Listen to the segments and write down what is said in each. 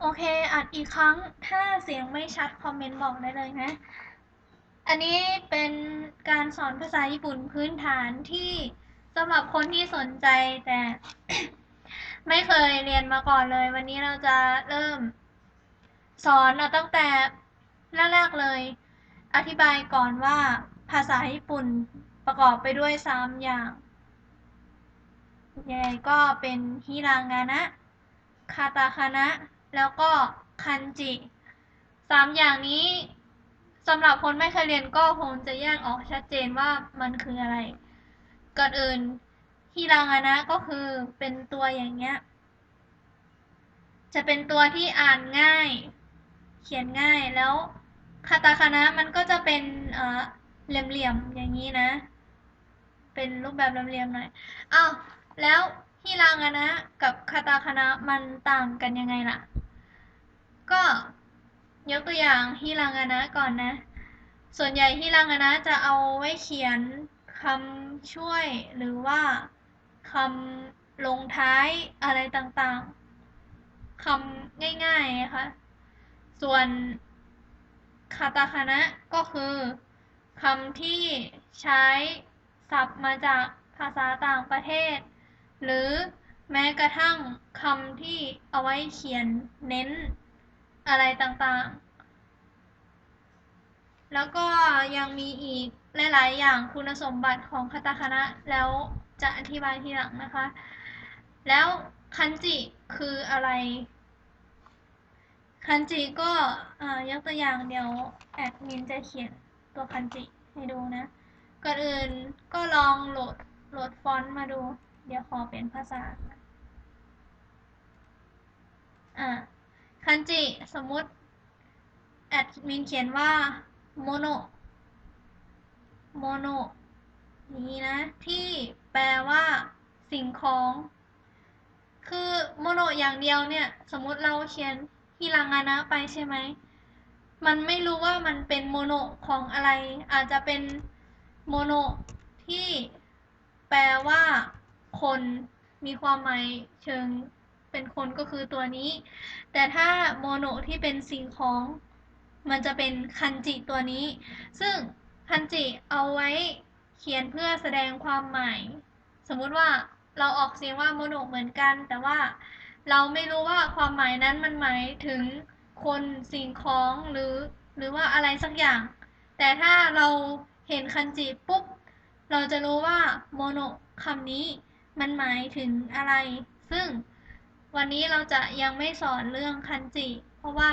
โอเค อัดอีกครั้ง ถ้าเสียงไม่ชัดคอมเมนต์บอกได้เลยนะ อันนี้เป็นการสอนภาษาญี่ปุ่นพื้นฐานที่สำหรับคนที่สนใจแต่ ไม่เคยเรียนมาก่อนเลย วันนี้เราจะเริ่ม สอนเอาตั้งแต่แรกๆเลย อธิบายก่อนว่าภาษาญี่ปุ่นประกอบไปด้วยสามอย่างใหญ่ก็เป็นฮิรางานะ คาตาคานะ แล้วก็คันจิสามอย่างนี้สำหรับคนไม่เคยเรียนก็คงจะแยกออกชัดเจนว่ามันคืออะไร ก่อนอื่นฮิรางานะก็คือเป็นตัวอย่างเงี้ย จะเป็นตัวที่อ่านง่าย เขียนง่ายแล้วคาตาคานะมันก็จะเป็นเอ่อเหลี่ยมๆอย่างนี้นะ เป็นรูปแบบเหลี่ยมๆหน่อยอ้าวแล้วฮิรางานะกับคาตาคานะมันต่างกันยังไงล่ะ ก็ยกตัวอย่างฮิรางานะก่อนนะ ส่วนใหญ่ฮิรางานะจะเอาไว้เขียนคำช่วยหรือว่าคำลงท้ายอะไรต่างๆคำง่ายๆนะคะส่วนคาตาคานะก็คือคำที่ใช้ศัพท์มาจากภาษาต่างประเทศ หรือแม้กระทั่งคำที่เอาไว้เขียนเน้น อะไรต่างๆ แล้วก็ยังมีอีกหลายๆ อย่างคุณสมบัติของคาตาคานะแล้วจะอธิบายทีหลังนะคะ แล้วคันจิคืออะไร คันจิก็ยกตัวอย่างเดี๋ยวแอดมินจะเขียนตัวคันจิให้ดูนะ ก่อนอื่นก็ลองโหลดโหลดฟอนต์มาดู เดี๋ยวขอเป็นภาษาอ่าคั นจิ สมมติแอดมินเขียนว่าโมโนโมโนนี้นะ ที่แปลว่า สิ่งของ คือโมโนอย่างเดียวเนี่ย สมมติเราเขียนฮิรางานะไปใช่ไหม มันไม่รู้ว่ามันเป็นโมโนของอะไร อาจจะเป็นโมโนที่แปลว่า คนมีความหมายเชิง เป็นคนก็คือตัวนี้ แต่ถ้าโมโนที่เป็นสิ่งของมันจะเป็นคันจิตัวนี้ ซึ่งคันจิเอาไว้เขียนเพื่อแสดงความหมาย สมมุติว่าเราออกเสียงว่าโมโนเหมือนกัน แต่ว่าเราไม่รู้ว่าความหมายนั้นมันหมายถึงคนสิ่งของหรือ หรือว่าอะไรสักอย่าง แต่ถ้าเราเห็นคันจิปุ๊บ เราจะรู้ว่าโมโนคำนี้มันหมายถึงอะไร ซึ่ง วันนี้เราจะยังไม่สอนเรื่องคันจิ เพราะว่า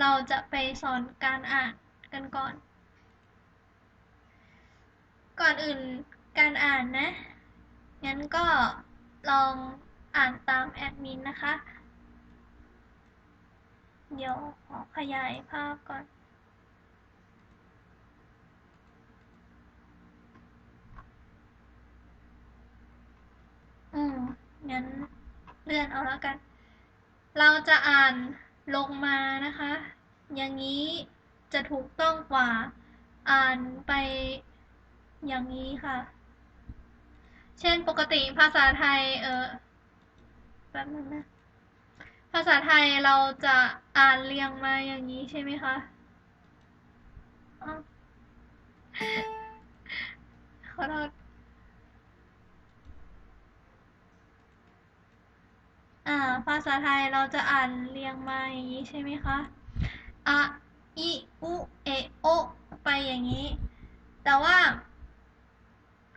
เราจะไปสอนการอ่านกันก่อน ก่อนอื่นการอ่านนะ งั้นก็ลองอ่านตามแอดมินนะคะ เดี๋ยวขอขยายภาพก่อนอืมงั้น เลื่อนเอาแล้วกัน เราจะอ่านลงมานะคะ อย่างนี้จะถูกต้องกว่าอ่านไปอย่างนี้ค่ะ เช่นปกติภาษาไทยเออแป๊บนึงนะ ภาษาไทยเราจะอ่านเรียงมาอย่างนี้ใช่ไหมคะขอโทษอ่า ภาษาไทยเราจะอ่านเรียงมาอย่างนี้ใช่ไหมคะอะอิอุเอโอไปอย่างนี้ แต่ว่า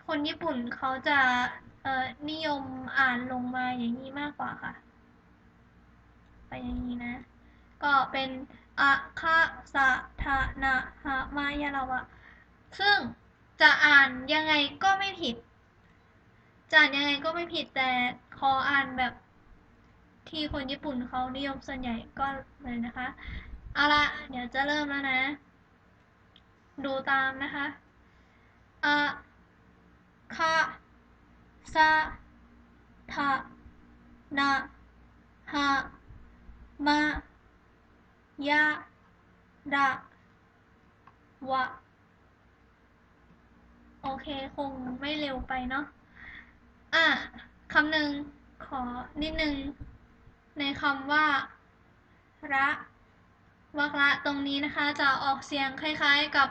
คนญี่ปุ่นเขาจะนิยมอ่านลงมาอย่างนี้มากกว่าค่ะ ไปอย่างนี้นะ ก็เป็นอะคาสะทะนะหะมายาลาวะ ซึ่งจะอ่านยังไงก็ไม่ผิด จะอ่านยังไงก็ไม่ผิดแต่ขออ่านแบบ ที่คนญี่ปุ่นเขานิยมส่วนใหญ่ก็เลยนะคะ เอาละเดี๋ยวจะเริ่มแล้วนะ ดูตามนะคะอะคาซาทะนะฮะมายาดะวะโอเค คงไม่เร็วไปเนาะ อะ คำหนึ่งขอนิดนึง ในคำว่าระวรรคละตรงนี้นะคะจะออกเสียงคล้ายๆกับ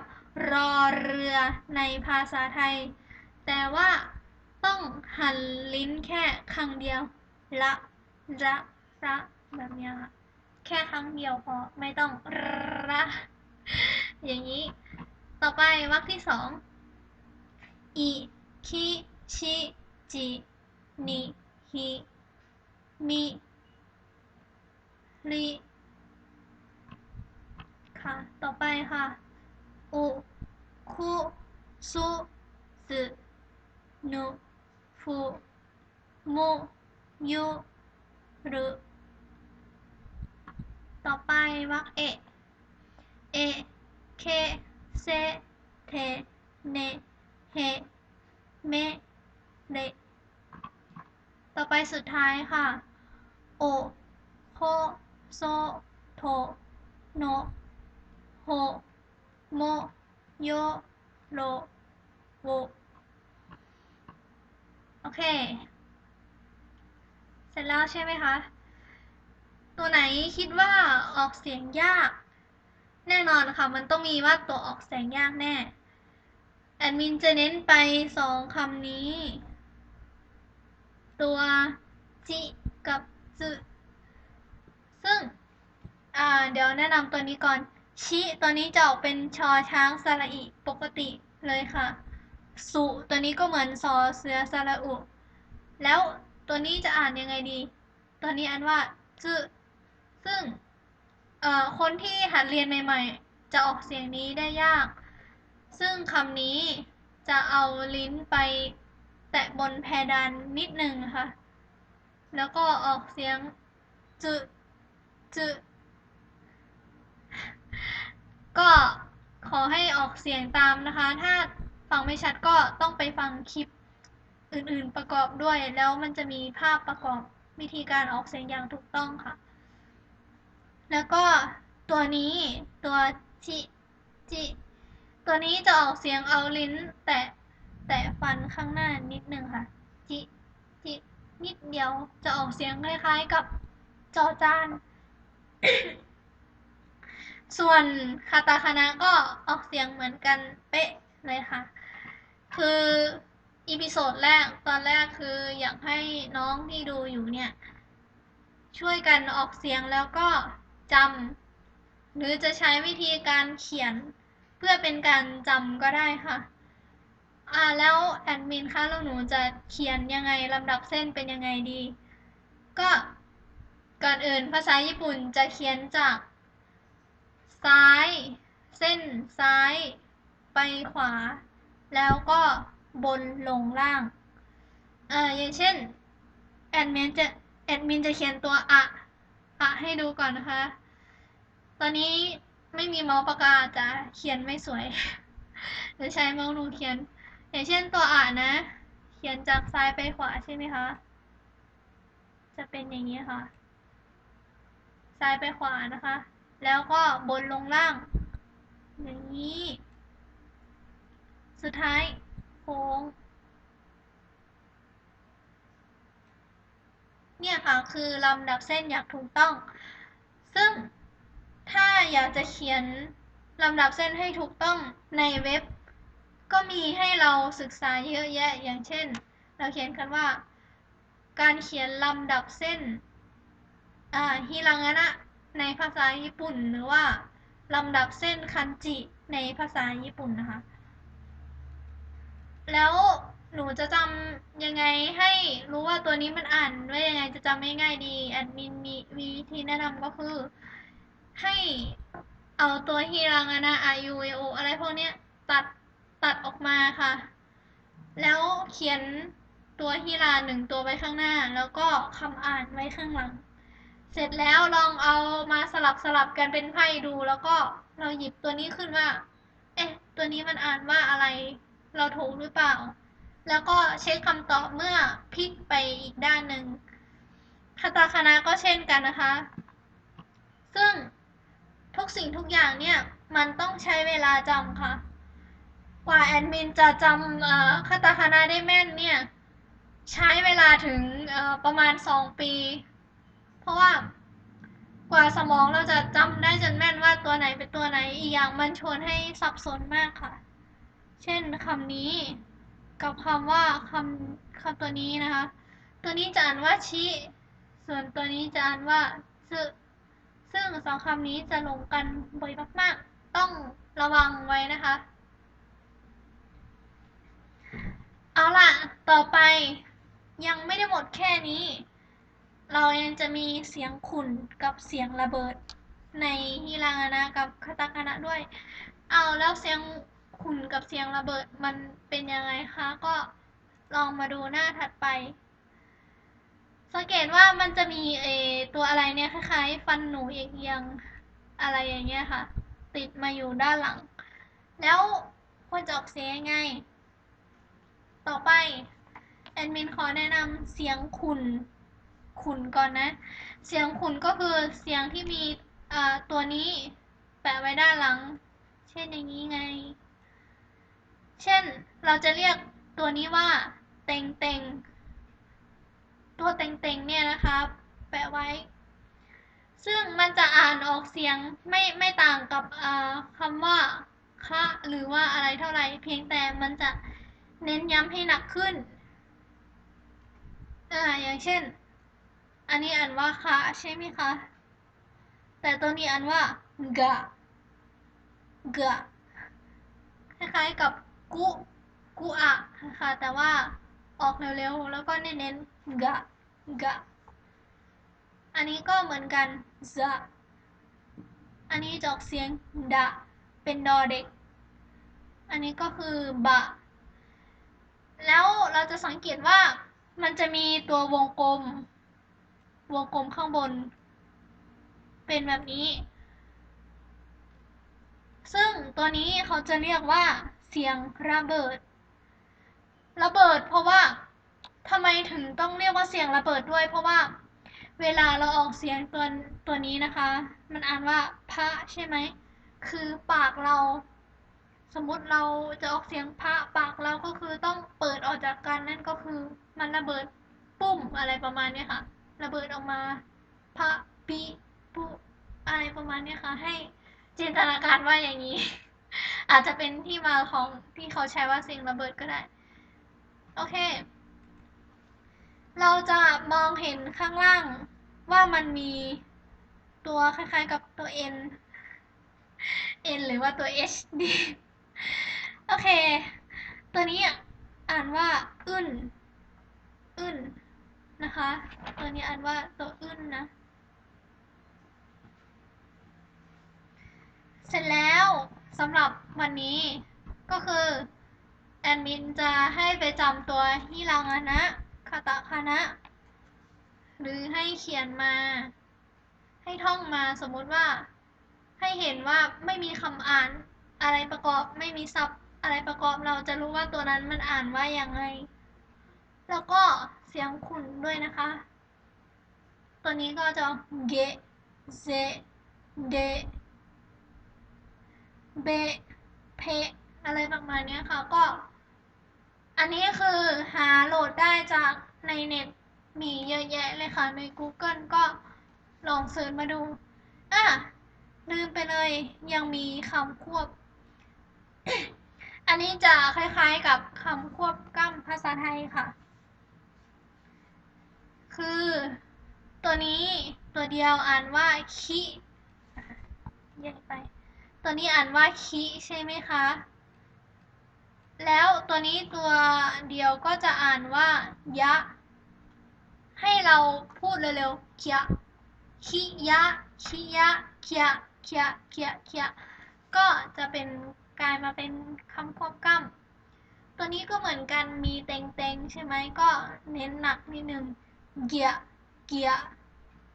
รอเรือในภาษาไทย แต่ว่าต้องหันลิ้นแค่ครั้งเดียว ละระระแบบนี้ค่ะแค่ครั้งเดียวพอไม่ต้องระอย่างนี้ ต่อไปวรรคที่สองอิคิชิจินิฮิมิ ริค่ะ ต่อไปค่ะอุคุสุสึนุฟุมุยุรุต่อไปวรรคเอ เอ เค เซ เท เน เฮ เมเรต่อไปสุดท้ายค่ะ โอ โค โซโทโนโฮโมโยโรโวโอเค เสร็จแล้วใช่ไหมคะ ตัวไหนคิดว่าออกเสียงยาก แน่นอนค่ะ มันต้องมีว่าตัวออกเสียงยากแน่ แอดมินจะเน้นไปสองคำนี้ ตัวจิกับจึ ซึ่งอ่าเดี๋ยวแนะนำตัวนี้ก่อน ชิตัวนี้จะออกเป็นชอช้างสระอิปกติเลยค่ะ สุตัวนี้ก็เหมือนซอเสือสระอุ แล้วตัวนี้จะอ่านยังไงดี ตัวนี้อ่านว่าจึซึ่งเอ่อคนที่หัดเรียนใหม่ ๆ จะออกเสียงนี้ได้ยาก ซึ่งคำนี้จะเอาลิ้นไปแตะบนเพดานนิดนึงนะคะแล้วก็ออกเสียงจึ จึก็ขอให้ออกเสียงตามนะคะ ถ้าฟังไม่ชัดก็ต้องไปฟังคลิปอื่นๆประกอบด้วย แล้วมันจะมีภาพประกอบวิธีการออกเสียงอย่างถูกต้องค่ะ แล้วก็ตัวนี้ตัวจิจิตัวนี้จะออกเสียงเอาลิ้น แตะแตะฟันข้างหน้านิดนึงค่ะจิจินิดเดียวจะออกเสียงคล้ายๆกับจอจาน ส่วนคาตาคานะก็ออกเสียงเหมือนกันเป๊ะเลยค่ะ คืออีพิโซดแรกตอนแรกคืออยากให้น้องที่ดูอยู่เนี่ย ช่วยกันออกเสียงแล้วก็จำหรือจะใช้วิธีการเขียนเพื่อเป็นการจำก็ได้ค่ะ อ่าแล้วแอดมินคะแล้วหนูจะเขียนยังไงลำดับเส้นเป็นยังไงดี ก็ ก่อนอื่นภาษาญี่ปุ่นจะเขียนจาก ซ้าย เส้นซ้าย ไปขวา แล้วก็บนลงล่างอ่าอย่างเช่นแอดมินจะแอดมินจะเขียนตัวอะอะให้ดูก่อนนะคะ ตอนนี้ไม่มีเมาส์ปากกาจะเขียนไม่สวยจะใช้เมาส์นูเขียน อย่างเช่นตัวอะนะ เขียนจากซ้ายไปขวาใช่ไหมคะ จะเป็นอย่างนี้ค่ะ ซ้ายไปขวานะคะ แล้วก็บนลงล่าง อย่างนี้ สุดท้ายโค้ง เนี่ยค่ะ คือลำดับเส้นอย่างถูกต้อง ซึ่งถ้าอยากจะเขียนลำดับเส้นให้ถูกต้องในเว็บ ก็มีให้เราศึกษาเยอะแยะ อย่างเช่น เราเขียนกันว่า การเขียนลำดับเส้น อ่าฮิรังานะในภาษาญี่ปุ่นหรือว่าลำดับเส้นคันจิในภาษาญี่ปุ่นนะคะ แล้วหนูจะจำยังไงให้รู้ว่าตัวนี้มันอ่านว่ายังไงจะจำง่ายๆดีแอดมินมีวิธีแนะนำก็คือ ให้เอาตัวฮิรังานะอายุโออะไรพวกนี้ตัดตัดออกมาค่ะ แล้วเขียนตัวฮิราหนึ่งตัวไว้ข้างหน้า แล้วก็คำอ่านไว้ข้างหลัง เสร็จแล้วลองเอามาสลับสลับกันเป็นไพ่ดู แล้วก็เราหยิบตัวนี้ขึ้นว่า เอ๊ะ ตัวนี้มันอ่านว่าอะไร เราถูกหรือเปล่า แล้วก็เช็คคำตอบเมื่อพลิกไปอีกด้านหนึ่งคาตาคานะก็เช่นกันนะคะ ซึ่งทุกสิ่งทุกอย่างเนี่ย มันต้องใช้เวลาจำค่ะ กว่าแอดมินจะจำคาตาคานะได้แม่นเนี่ย ใช้เวลาถึงประมาณสองปี เพราะว่ากว่าสมองเราจะจำได้จนแม่นว่าตัวไหนเป็นตัวไหนอีกอย่างมันชวนให้สับสนมากค่ะ เช่นคำนี้ กับคำว่าคำคำตัวนี้นะคะ ตัวนี้จะอ่านว่าชิส่วนตัวนี้จะอ่านว่าซึซึ่งสองคำนี้จะลงกันบ่อยมากๆ ต้องระวังไว้นะคะ เอาล่ะ ต่อไปยังไม่ได้หมดแค่นี้ เรายังจะมีเสียงขุ่นกับเสียงระเบิดในฮิรางานะกับคาตาคานะด้วย เอาแล้วเสียงขุ่นกับเสียงระเบิดมันเป็นยังไงคะ ก็ลองมาดูหน้าถัดไป สังเกตว่ามันจะมีเอตัวอะไรเนี่ยคล้ายๆ ฟันหนูเอียงๆอะไรอย่างเงี้ยค่ะ ติดมาอยู่ด้านหลัง แล้วควรจะออกเสียงยังไง ต่อไปแอดมินขอแนะนำเสียงขุ่น ขุนก่อนนะ เสียงขุนก็คือเสียงที่มีตัวนี้แปะไว้ด้านหลัง เช่นอย่างนี้ไง เช่นเราจะเรียกตัวนี้ว่าเต็งเต็งตัวเต็งเต็งเนี่ยนะคะแปะไว้ ซึ่งมันจะอ่านออกเสียงไม่ไม่ต่างกับคำว่าคะหรือว่าอะไรเท่าไหร่เพียงแต่มันจะเน้นย้ำให้หนักขึ้นอ่าอย่างเช่น อันนี้อ่านว่าคะใช่ไหมคะ แต่ตัวนี้อ่านว่ากะกะคล้ายๆกับกุกุอะค่ะ แต่ว่าออกเร็วๆ แล้วก็เน้นๆกะกะอันนี้ก็เหมือนกันซะอันนี้จออกเสียงดะ เป็นดอเด็ก อันนี้ก็คือบะ แล้วเราจะสังเกตว่ามันจะมีตัววงกลม วงกลมข้างบน เป็นแบบนี้ ซึ่งตัวนี้เขาจะเรียกว่าเสียงระเบิด ระเบิดเพราะว่าทำไมถึงต้องเรียกว่าเสียงระเบิดด้วย เพราะว่าเวลาเราออกเสียงตัวตัวนี้นะคะ มันอ่านว่าพระใช่ไหม คือปากเรา สมมติเราจะออกเสียงพระปากเราก็คือต้องเปิดออกจากกันนั่นก็คือมันระเบิดปุ้มอะไรประมาณนี้ค่ะ ระเบิดออกมาพระปีปุอะไรประมาณนี้ค่ะ ให้จินตนาการว่าอย่างนี้ อาจจะเป็นที่มาของที่เขาใช้ว่าสียงระเบิดก็ได้ โอเค เราจะมองเห็นข้างล่างว่ามันมีตัวคล้ายๆกับตัว N N หรือว่าตัว H ดีโอเค ตัวนี้อ่านว่าอึนอึน นะคะ ตัวนี้อ่านว่าตัวอึ้นนะ เสร็จแล้วสำหรับวันนี้ก็คือแอดมินจะให้ไปจำตัวฮิรางานะคาตะคานะ หรือให้เขียนมา ให้ท่องมาสมมุติว่า ให้เห็นว่าไม่มีคำอ่านอะไรประกอบไม่มีซับอะไรประกอบเราจะรู้ว่าตัวนั้นมันอ่านว่าอย่างไง แล้วก็ สียงขุ่นด้วยนะคะ ตัวนี้ก็จะเกเซเดเบเพอะไรประมาณนี้ค่ะ ก็ อันนี้คือหาโหลดได้จากในเน็ตมีเยอะแยะเลยค่ะ ใน Google ก็ลองเสิร์ชมาดูอะลืมไปเลยยังมีคำควบ อันนี้จะคล้ายๆกับคำควบกล้ำภาษาไทยค่ะ คือ ตัวนี้ตัวเดียวอ่านว่าคิแยกไป ตัวนี้อ่านว่าคิใช่ไหมคะ แล้วตัวนี้ตัวเดียวก็จะอ่านว่ายะ ให้เราพูดเร็วๆเคียคิยะคิยะเคียเคียเคียเคียก็จะเป็นกลายมาเป็นคำควบกล้ำตัวนี้ก็เหมือนกันมีเต็งเตงใช่ไหมก็เน้นหนักนิดนึง เกียเกีย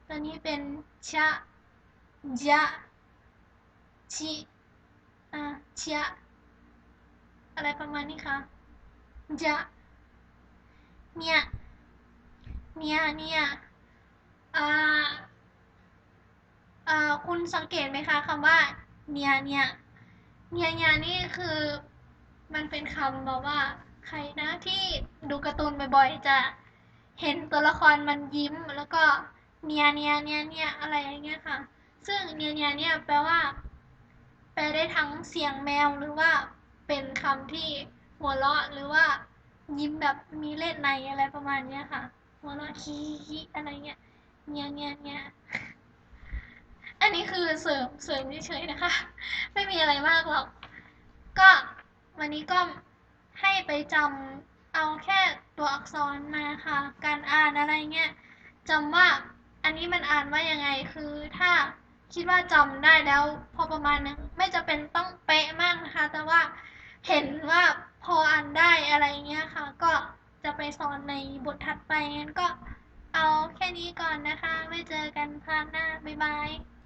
ตัวนี้เป็นชะจะชิอ่าชียอะไรประมาณนี้ค่ะจะเนี่ยเนี่ยเนี่ยอ่าอ่าคุณสังเกตไหมคะคำว่าเนี่ยเนี่ยเนี่ยเนี่ยนี่คือมันเป็นคำแบบว่าใครนะที่ดูการ์ตูนบ่อยๆจะ เห็นตัวละครมันยิ้มแล้วก็เนียเนียเนียเนียอะไรอย่างเงี้ยค่ะ ซึ่งเนียเนียเนี่ยแปลว่า แปลได้ทั้งเสียงแมวหรือว่าเป็นคำที่หัวเราะหรือว่ายิ้มแบบมีเล่นในอะไรประมาณเนี้ยค่ะ หัวเราะฮีฮีอะไรเงี้ยเนียเนียเนียอันนี้คือเสริมเสริมเฉยๆนะคะ ไม่มีอะไรมากหรอก ก็วันนี้ก็ให้ไปจำ เอาแค่ตัวอักษรมาค่ะ การอ่านอะไรเงี้ยจำว่าอันนี้มันอ่านว่ายังไงคือถ้าคิดว่าจำได้แล้ว พอประมาณนึงไม่จะเป็นต้องเป๊ะมากนะคะ แต่ว่าเห็นว่าพออ่านได้อะไรเงี้ยค่ะ ก็จะไปสอนในบทถัดไปงั้นก็เอาแค่นี้ก่อนนะคะ ไว้เจอกันพาร์ทหน้า บ๊ายบาย